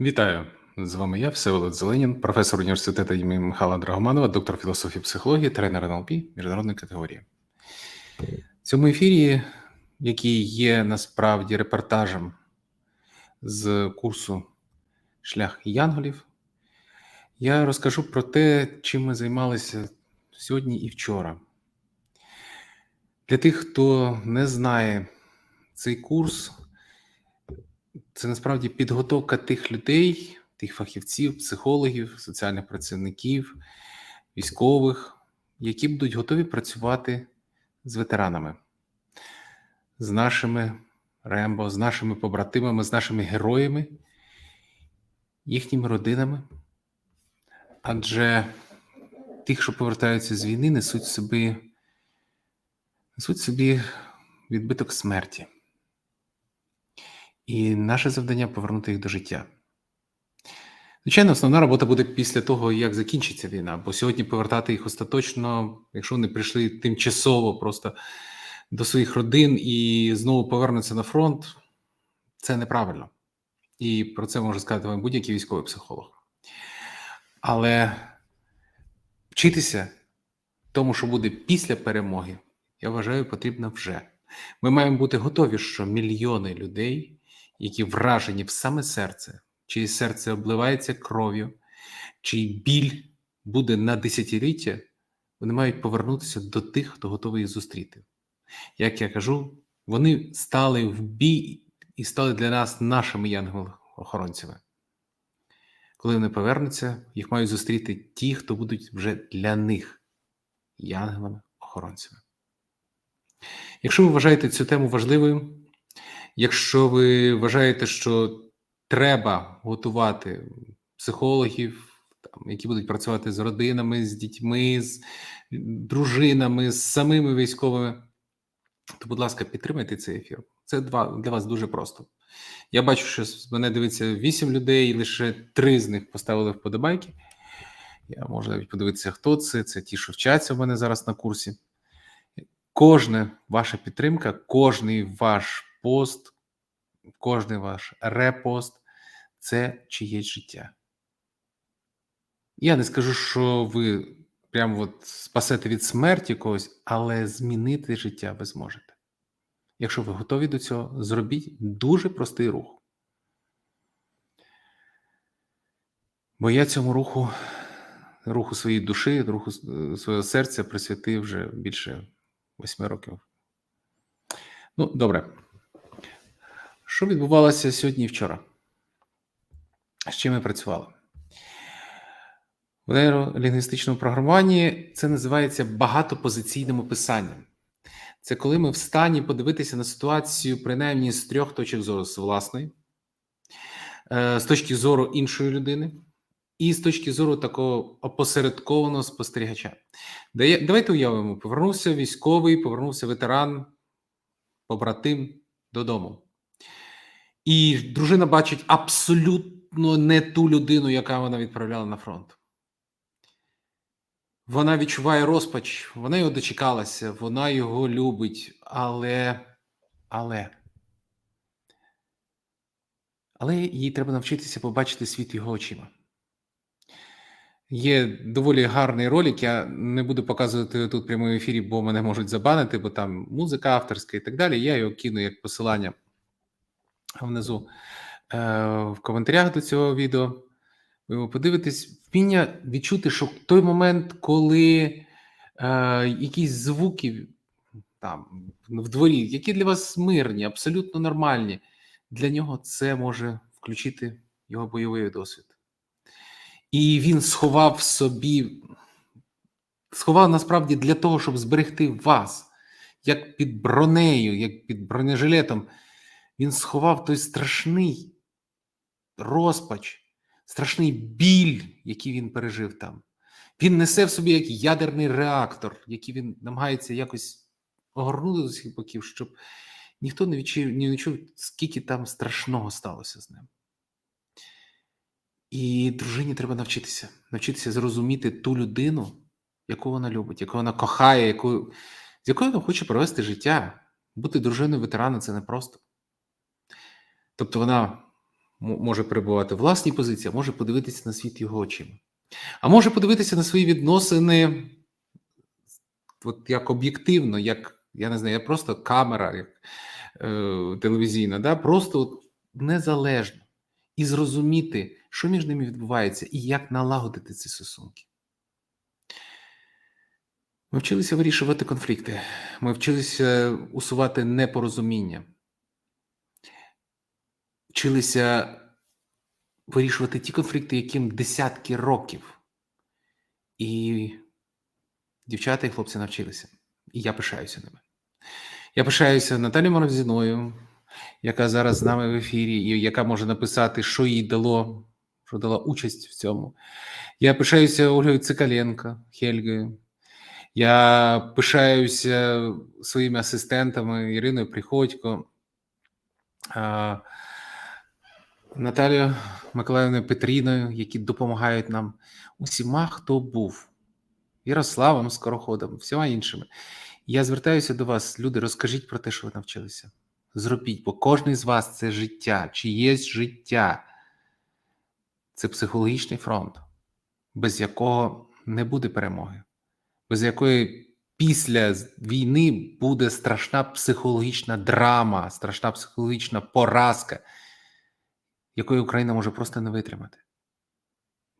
Вітаю! З вами я, Всеволод Зеленін, професор університету імені Михайла Драгоманова, доктор філософії психології, тренер НЛП міжнародної категорії. В цьому ефірі, який є насправді репортажем з курсу Шлях Янголів, я розкажу про те, чим ми займалися сьогодні і вчора. Для тих, хто не знає цей курс, це насправді підготовка тих людей, тих фахівців, психологів, соціальних працівників, військових, які будуть готові працювати з ветеранами, з нашими Рембо, з нашими побратимами, з нашими героями, їхніми родинами. Адже тих, що повертаються з війни, несуть собі, несуть собі відбиток смерті. І наше завдання повернути їх до життя. Звичайно, основна робота буде після того, як закінчиться війна, бо сьогодні повертати їх остаточно, якщо вони прийшли тимчасово просто до своїх родин і знову повернуться на фронт, це неправильно. І про це може сказати вам будь-який військовий психолог. Але вчитися тому, що буде після перемоги, я вважаю, потрібно вже. Ми маємо бути готові, що мільйони людей які вражені в саме серце, чиє серце обливається кров'ю, чий біль буде на десятиліття, вони мають повернутися до тих, хто готовий їх зустріти. Як я кажу, вони стали в бій і стали для нас нашими янголохоронцями. Коли вони повернуться, їх мають зустріти ті, хто будуть вже для них янголами-охоронцями. Якщо ви вважаєте цю тему важливою, Якщо ви вважаєте, що треба готувати психологів, там, які будуть працювати з родинами, з дітьми, з дружинами, з самими військовими, то, будь ласка, підтримайте цей ефір. Це для вас дуже просто. Я бачу, що мене дивиться 8 людей, лише три з них поставили вподобайки. Я можу навіть подивитися, хто це. Це ті, що вчаться в мене зараз на курсі. Кожна ваша підтримка, кожний ваш пост, кожний ваш репост це чиєсь життя. Я не скажу, що ви прямо от спасете від смерті когось, але змінити життя ви зможете. Якщо ви готові до цього, зробіть дуже простий рух. Бо я цьому руху, руху своєї душі, руху свого серця присвятив вже більше восьми років. Ну, добре. Що відбувалося сьогодні і вчора? З чим ми працювали? В нейролінгвістичному програмуванні це називається багатопозиційним описанням. Це коли ми в стані подивитися на ситуацію, принаймні з трьох точок зору з власної, е, з точки зору іншої людини, і з точки зору такого опосередкованого спостерігача. Давайте уявимо: повернувся військовий, повернувся ветеран, побратим додому. І дружина бачить абсолютно не ту людину, яка вона відправляла на фронт. Вона відчуває розпач, вона його дочекалася, вона його любить, але. Але Але їй треба навчитися побачити світ його очима. Є доволі гарний ролик. Я не буду показувати тут в прямому ефірі, бо мене можуть забанити, бо там музика авторська і так далі. Я його кину як посилання внизу е, в коментарях до цього відео. Ви подивитесь, вміння відчути, що в той момент, коли е, якісь звуки там в дворі, які для вас мирні, абсолютно нормальні, для нього це може включити його бойовий досвід. І він сховав собі, сховав насправді для того, щоб зберегти вас, як під бронею, як під бронежилетом. Він сховав той страшний розпач, страшний біль, який він пережив там. Він несе в собі як ядерний реактор, який він намагається якось огорнути з усіх боків, щоб ніхто не відчув, не відчув, скільки там страшного сталося з ним. І дружині треба навчитися, навчитися зрозуміти ту людину, яку вона любить, яку вона кохає, яку, з якою вона хоче провести життя. Бути дружиною ветерана це непросто. Тобто вона може перебувати в власній позиції, а може подивитися на світ його очима. А може подивитися на свої відносини от як об'єктивно, як я не знаю, просто камера, як е, телевізійна, да? просто от незалежно і зрозуміти, що між ними відбувається, і як налагодити ці стосунки. Ми вчилися вирішувати конфлікти, ми вчилися усувати непорозуміння, вчилися вирішувати ті конфлікти, яким десятки років. І дівчата і хлопці навчилися. І я пишаюся ними. Я пишаюся Наталією Морозіною, яка зараз з нами в ефірі, і яка може написати, що їй дало, що дала участь в цьому. Я пишаюся Ольгою Цикаленко, Хельгою. Я пишаюся своїми асистентами Іриною Приходько, а, Наталією Миколаївною Петріною, які допомагають нам усіма, хто був. Ярославом Скороходом, всіма іншими. Я звертаюся до вас, люди, розкажіть про те, що ви навчилися. Зробіть, бо кожен з вас це життя, чиєсь життя. Це психологічний фронт, без якого не буде перемоги, без якої після війни буде страшна психологічна драма, страшна психологічна поразка, якої Україна може просто не витримати.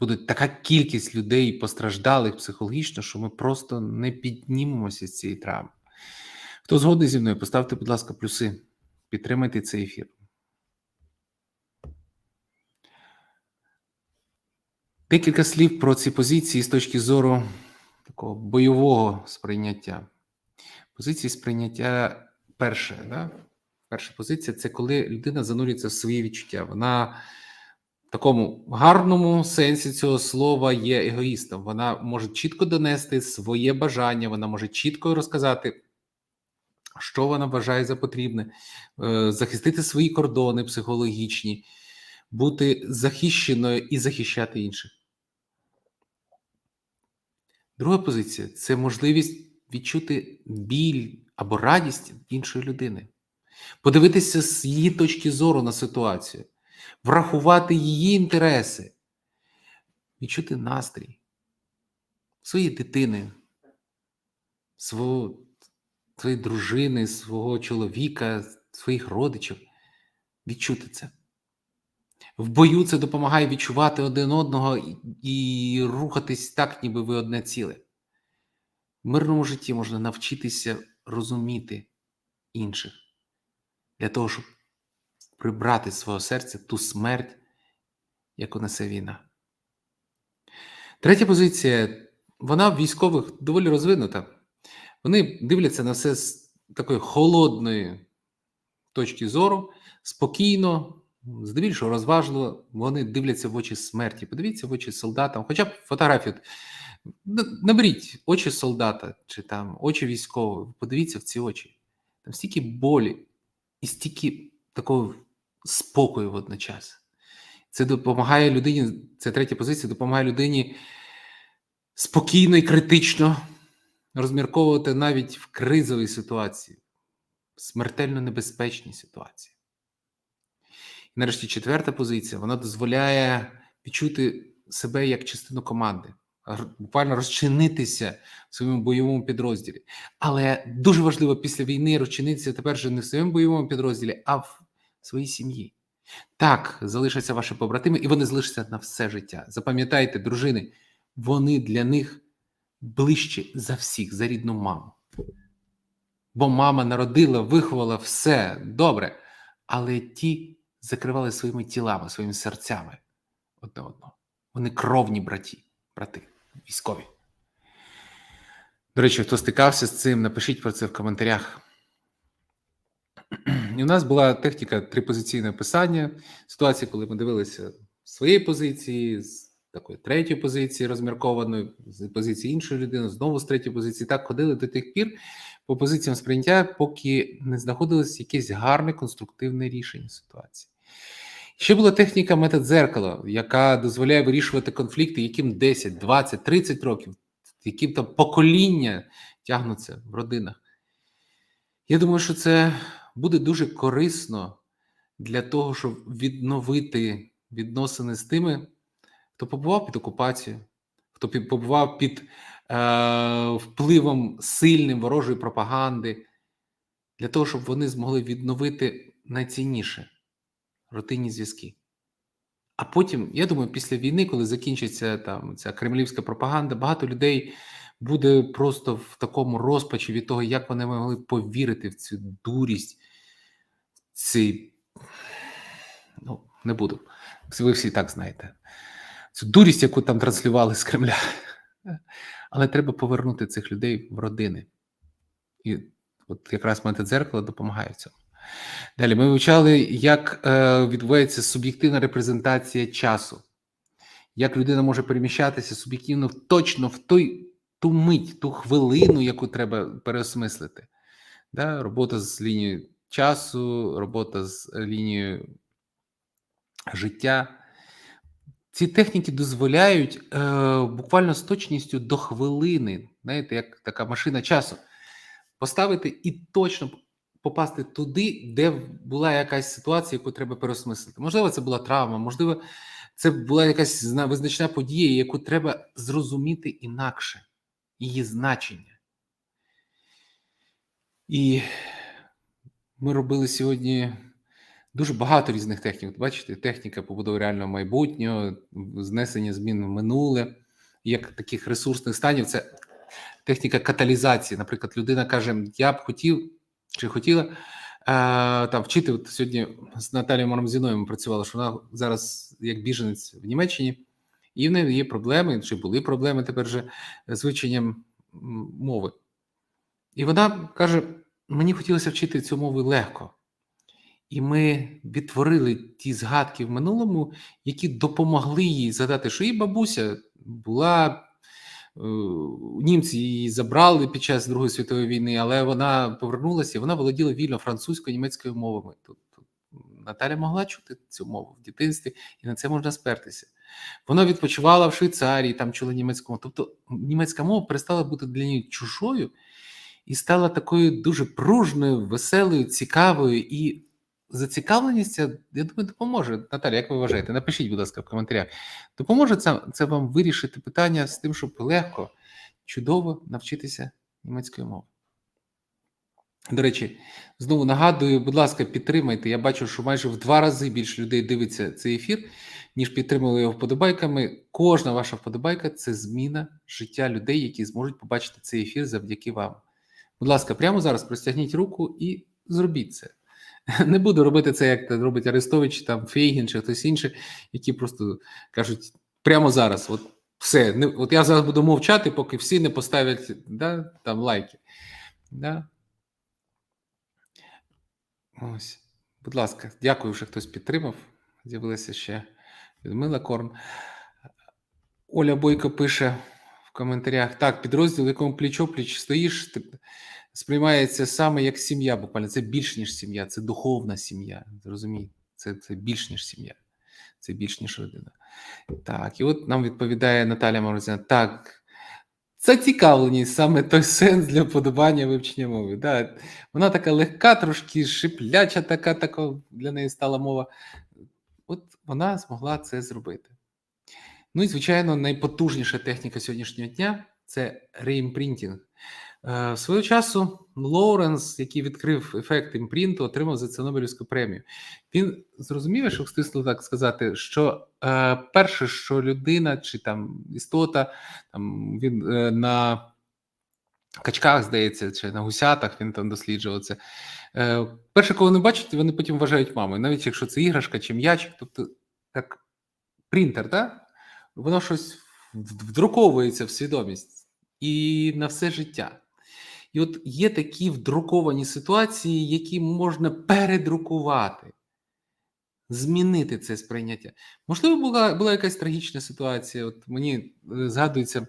Буде така кількість людей постраждалих психологічно, що ми просто не піднімемося з цієї травми. Хто згодний зі мною, поставте, будь ласка, плюси. Підтримайте цей ефір. Декілька слів про ці позиції з точки зору такого бойового сприйняття. Позиції сприйняття перше. Да? Перша позиція це коли людина занурюється в свої відчуття. Вона в такому гарному сенсі цього слова є егоїстом. Вона може чітко донести своє бажання, вона може чітко розказати, що вона вважає за потрібне, е, захистити свої кордони психологічні, бути захищеною і захищати інших. Друга позиція це можливість відчути біль або радість іншої людини, подивитися з її точки зору на ситуацію врахувати її інтереси, відчути настрій своєї дитини, свого, своєї дружини, свого чоловіка, своїх родичів. Відчути це. В бою це допомагає відчувати один одного і, рухатись так, ніби ви одне ціле. В мирному житті можна навчитися розуміти інших для того, щоб прибрати з свого серця ту смерть, яку несе війна. Третя позиція, вона в військових доволі розвинута. Вони дивляться на все з такої холодної точки зору, спокійно, здебільшого розважливо, вони дивляться в очі смерті. Подивіться в очі солдатам, хоча б фотографію. Наберіть очі солдата чи там очі військового, подивіться в ці очі. Там стільки болі і стільки такого спокою водночас. Це допомагає людині, це третя позиція, допомагає людині спокійно і критично розмірковувати навіть в кризовій ситуації, в смертельно небезпечній ситуації. І нарешті четверта позиція вона дозволяє відчути себе як частину команди, буквально розчинитися в своєму бойовому підрозділі. Але дуже важливо після війни розчинитися тепер вже не в своєму бойовому підрозділі, а в своїй сім'ї. Так, залишаться ваші побратими, і вони залишаться на все життя. Запам'ятайте, дружини, вони для них ближче за всіх, за рідну маму. Бо мама народила, виховала все добре, але ті закривали своїми тілами, своїми серцями одне одного. Вони кровні браті, брати, військові. До речі, хто стикався з цим, напишіть про це в коментарях. І у нас була техніка трипозиційне писання ситуації, коли ми дивилися з своєї позиції, з такої третьої позиції розміркованої, з позиції іншої людини, знову з третьої позиції. Так ходили до тих пір по позиціям сприйняття, поки не знаходилось якесь гарне конструктивне рішення ситуації. Ще була техніка метод дзеркала, яка дозволяє вирішувати конфлікти, яким 10, 20, 30 років, яким там покоління тягнуться в родинах. Я думаю, що це буде дуже корисно для того, щоб відновити відносини з тими, хто побував під окупацією, хто побував під е, впливом сильним ворожої пропаганди, для того, щоб вони змогли відновити найцінніше родинні зв'язки. А потім, я думаю, після війни, коли закінчиться там ця кремлівська пропаганда, багато людей буде просто в такому розпачі від того, як вони могли повірити в цю дурість, цей, ну, не буду. Ви всі так знаєте. Цю дурість, яку там транслювали з Кремля. Але треба повернути цих людей в родини. І от якраз дзеркало допомагає в цьому. Далі ми вивчали, як е, відбувається суб'єктивна репрезентація часу, як людина може переміщатися суб'єктивно точно в той, ту мить, ту хвилину, яку треба переосмислити. Да? Робота з лінією часу, робота з лінією життя. Ці техніки дозволяють е, буквально з точністю до хвилини, знаєте, як така машина часу, поставити і точно попасти туди, де була якась ситуація, яку треба переосмислити. Можливо, це була травма, можливо, це була якась визначна подія, яку треба зрозуміти інакше, її значення. І ми робили сьогодні дуже багато різних технік. Бачите, техніка побудови реального майбутнього, знесення змін в минуле, як таких ресурсних станів. Це техніка каталізації. Наприклад, людина каже: Я б хотів чи хотіла е, там вчити. От сьогодні з Наталією Марамзіною ми працювали, що вона зараз як біженець в Німеччині, і в неї є проблеми, чи були проблеми тепер вже з вивченням мови. І вона каже: мені хотілося вчити цю мову легко. І ми відтворили ті згадки в минулому, які допомогли їй згадати, що її бабуся була. Е, Німці її забрали під час Другої світової війни, але вона повернулася вона володіла вільно французькою німецькою мовами. Тут Наталя могла чути цю мову в дитинстві, і на це можна спертися. Вона відпочивала в Швейцарії, там чула німецьку мову. Тобто німецька мова перестала бути для неї чужою і стала такою дуже пружною, веселою, цікавою. І зацікавленість, ця, я думаю, допоможе. Наталя, як ви вважаєте? Напишіть, будь ласка, в коментарях. Допоможе це, це вам вирішити питання з тим, щоб легко, чудово навчитися німецької мови. До речі, знову нагадую, будь ласка, підтримайте. Я бачу, що майже в два рази більше людей дивиться цей ефір, ніж підтримали його вподобайками. Кожна ваша вподобайка це зміна життя людей, які зможуть побачити цей ефір завдяки вам. Будь ласка, прямо зараз простягніть руку і зробіть це. Не буду робити це, як робить Арестович, там Фейгін чи хтось інший, які просто кажуть прямо зараз: от все, не, от я зараз буду мовчати, поки всі не поставлять да, там лайки. Да? Ось, будь ласка, дякую, що хтось підтримав. З'явилася ще Людмила Корн. Оля Бойко пише в коментарях: так, підрозділ, в якому пліч-опліч стоїш, сприймається саме як сім'я. Буквально це більш ніж сім'я, це духовна сім'я. Зрозумійте, це, це більш ніж сім'я, це більш ніж родина. Так, і от нам відповідає Наталя Морозяна. Так, зацікавленість саме той сенс для подобання вивчення мови. Да, вона така легка, трошки шипляча, така, така для неї стала мова. От вона змогла це зробити. Ну і, звичайно, найпотужніша техніка сьогоднішнього дня це реімпринтінг. Е, Свого часу Лоуренс, який відкрив ефект імпринту, отримав за це Нобелівську премію. Він зрозумів, що стисло так сказати, що е, перше, що людина чи там істота, там він е, на качках, здається, чи на гусятах він там досліджував це. Е, перше, коли вони бачать, вони потім вважають мамою, навіть якщо це іграшка чи м'ячик, тобто як принтер, так? воно щось вдруковується в свідомість і на все життя. І от є такі вдруковані ситуації, які можна передрукувати, змінити це сприйняття. Можливо, була, була якась трагічна ситуація. От мені е, згадується,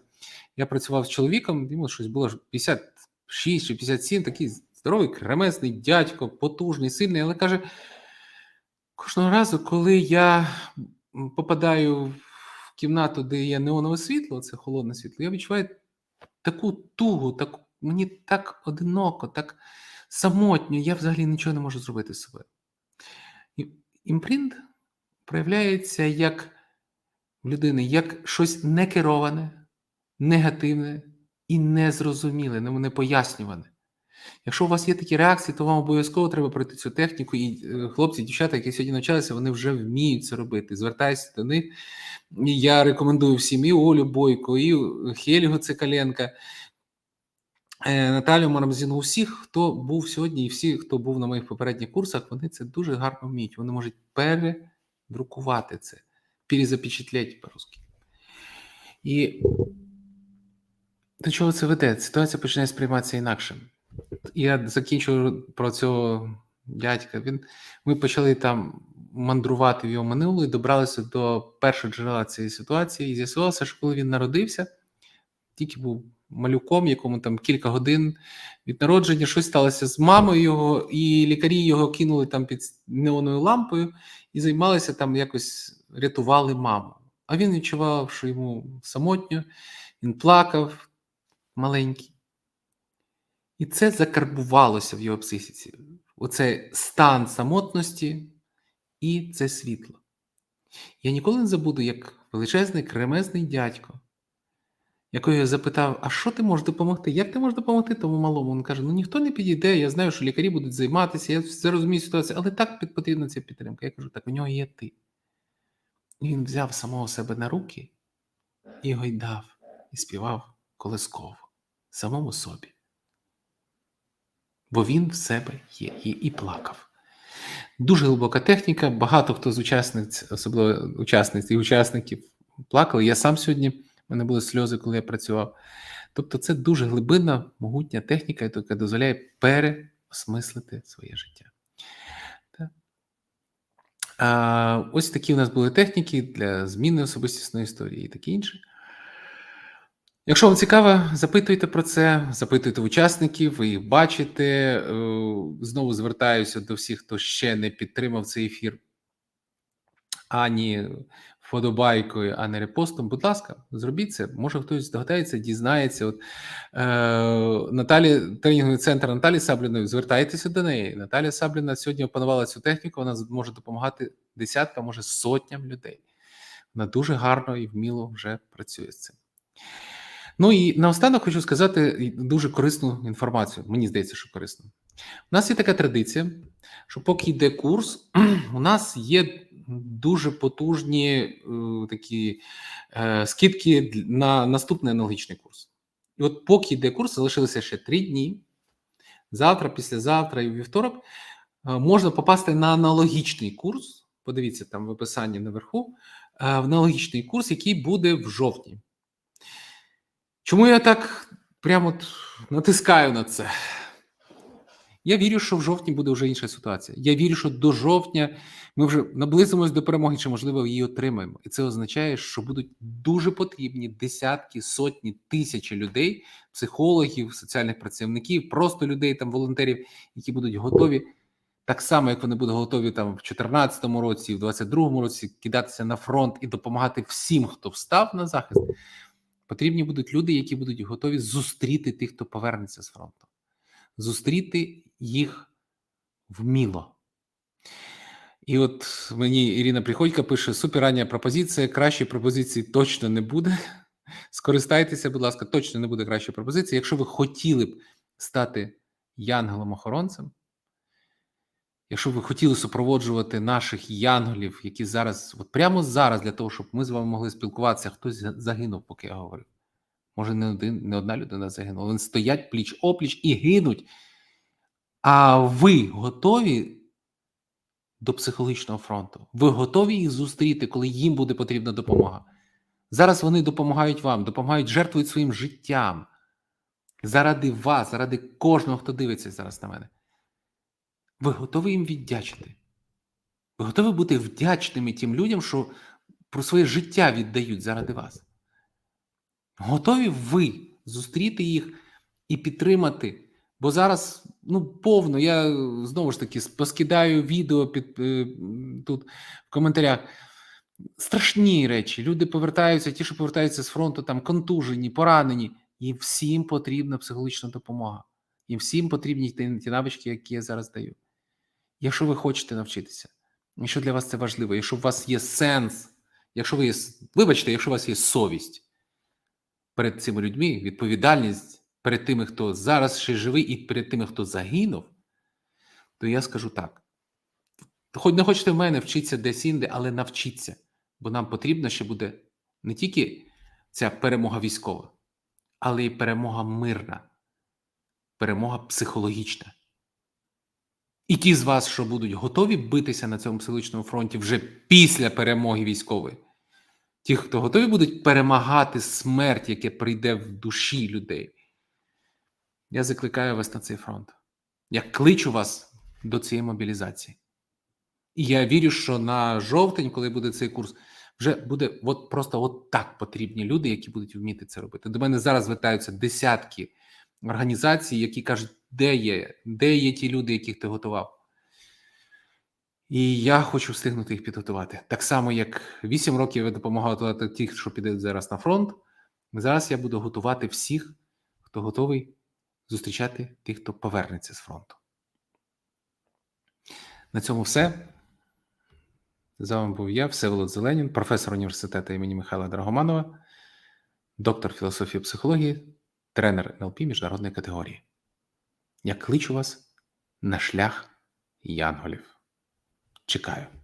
я працював з чоловіком, йому щось було 56 чи 57, такий здоровий, кремесний дядько, потужний, сильний, але каже: кожного разу, коли я попадаю в кімнату, де є неонове світло, це холодне світло, я відчуваю таку тугу, таку, мені так одиноко, так самотньо, я взагалі нічого не можу зробити з собою. Імпринт проявляється як в людини, як щось некероване, негативне і незрозуміле, ну, непояснюване. Якщо у вас є такі реакції, то вам обов'язково треба пройти цю техніку. І е, хлопці, дівчата, які сьогодні навчалися, вони вже вміють це робити. Звертайся до них. Я рекомендую всім і Олю Бойко, і Хельгу Цикаленка, е, Наталю Марамзіну, усіх, хто був сьогодні, і всі, хто був на моїх попередніх курсах, вони це дуже гарно вміють. Вони можуть передрукувати це, перезапечатлеть по-русски. І до чого це веде? Ситуація починає сприйматися інакше. Я закінчу про цього дядька. Він, Ми почали там мандрувати в його минуле і добралися до першого джерела цієї ситуації. І з'ясувалося, що коли він народився, тільки був малюком, якому там кілька годин від народження щось сталося з мамою його, і лікарі його кинули там під неоною лампою і займалися там якось рятували маму. А він відчував, що йому самотньо, він плакав маленький. І це закарбувалося в його психіці. Оцей стан самотності і це світло. Я ніколи не забуду, як величезний кремезний дядько, якого я запитав: а що ти можеш допомогти? Як ти можеш допомогти тому малому? Він каже: ну ніхто не підійде, я знаю, що лікарі будуть займатися, я все розумію ситуацію, але так потрібна ця підтримка. Я кажу, так у нього є ти. І він взяв самого себе на руки і гойдав, і співав колисково самому собі. Бо він в себе є і, і плакав. Дуже глибока техніка. Багато хто з учасниць, особливо учасниць і учасників, плакали. Я сам сьогодні, в мене були сльози, коли я працював. Тобто, це дуже глибинна, могутня техніка, яка дозволяє переосмислити своє життя. А, Ось такі у нас були техніки для зміни особистісної історії і таке інше. Якщо вам цікаво, запитуйте про це, запитуйте учасників, ви їх бачите. Е, знову звертаюся до всіх, хто ще не підтримав цей ефір ані вподобайкою, ані репостом. Будь ласка, зробіть це. Може хтось здогадається, дізнається. От е, Наталі тренінговий центр Наталі Сабліної. Звертайтеся до неї. Наталя Сабліна сьогодні опанувала цю техніку. Вона може допомагати десяткам, може сотням людей. Вона дуже гарно і вміло вже працює з цим. Ну і наостанок хочу сказати дуже корисну інформацію. Мені здається, що корисно. У нас є така традиція, що поки йде курс, у нас є дуже потужні е, такі е, скидки на наступний аналогічний курс. І от поки йде курс, залишилося ще три дні. Завтра, післязавтра і вівторок е, можна попасти на аналогічний курс. Подивіться там в описанні наверху, в аналогічний курс, який буде в жовтні. Чому я так прямо натискаю на це? Я вірю, що в жовтні буде вже інша ситуація. Я вірю, що до жовтня ми вже наблизимось до перемоги, чи можливо її отримаємо. І це означає, що будуть дуже потрібні десятки, сотні тисячі людей, психологів, соціальних працівників, просто людей, там волонтерів, які будуть готові. Так само, як вони будуть готові там в 2014 році, в 2022 році кидатися на фронт і допомагати всім, хто встав на захист. Потрібні будуть люди, які будуть готові зустріти тих, хто повернеться з фронту, зустріти їх вміло. І от мені Ірина Приходько пише: суперрання пропозиція. Кращої пропозиції точно не буде. Скористайтеся, будь ласка, точно не буде кращої пропозиції. Якщо ви хотіли б стати янголом-охоронцем, Якщо ви хотіли супроводжувати наших янголів, які зараз, от прямо зараз, для того, щоб ми з вами могли спілкуватися, хтось загинув, поки я говорив. Може, не один, не одна людина загинула. Вони стоять пліч опліч і гинуть. А ви готові до психологічного фронту? Ви готові їх зустріти, коли їм буде потрібна допомога? Зараз вони допомагають вам, допомагають жертвують своїм життям заради вас, заради кожного, хто дивиться зараз на мене. Ви готові їм віддячити? Ви готові бути вдячними тим людям, що про своє життя віддають заради вас? Готові ви зустріти їх і підтримати? Бо зараз ну повно. Я знову ж таки поскидаю відео під е, тут в коментарях. Страшні речі. Люди повертаються, ті, що повертаються з фронту, там контужені, поранені. Їм всім потрібна психологічна допомога. Їм всім потрібні ті навички, які я зараз даю. Якщо ви хочете навчитися, І що для вас це важливо? Якщо у вас є сенс, якщо ви є, вибачте, якщо у вас є совість перед цими людьми, відповідальність перед тими, хто зараз ще живий, і перед тими, хто загинув, то я скажу так: хоч не хочете в мене вчитися десь інде, але навчіться, бо нам потрібно ще буде не тільки ця перемога військова, але й перемога мирна, перемога психологічна. І ті з вас, що будуть готові битися на цьому психологічному фронті вже після перемоги військової, ті, хто готові будуть перемагати смерть, яке прийде в душі людей, я закликаю вас на цей фронт. Я кличу вас до цієї мобілізації. І я вірю, що на жовтень, коли буде цей курс, вже буде от просто от так потрібні люди, які будуть вміти це робити. До мене зараз звертаються десятки організацій, які кажуть, де є, де є ті люди, яких ти готував. І я хочу встигнути їх підготувати. Так само, як 8 років я допомагав тих, що підуть зараз на фронт. Зараз я буду готувати всіх, хто готовий зустрічати тих, хто повернеться з фронту. На цьому все. З вами був я, Всеволод Зеленін, професор університету імені Михайла Драгоманова, доктор філософії психології, тренер НЛП міжнародної категорії. Я кличу вас на шлях янголів. Чекаю.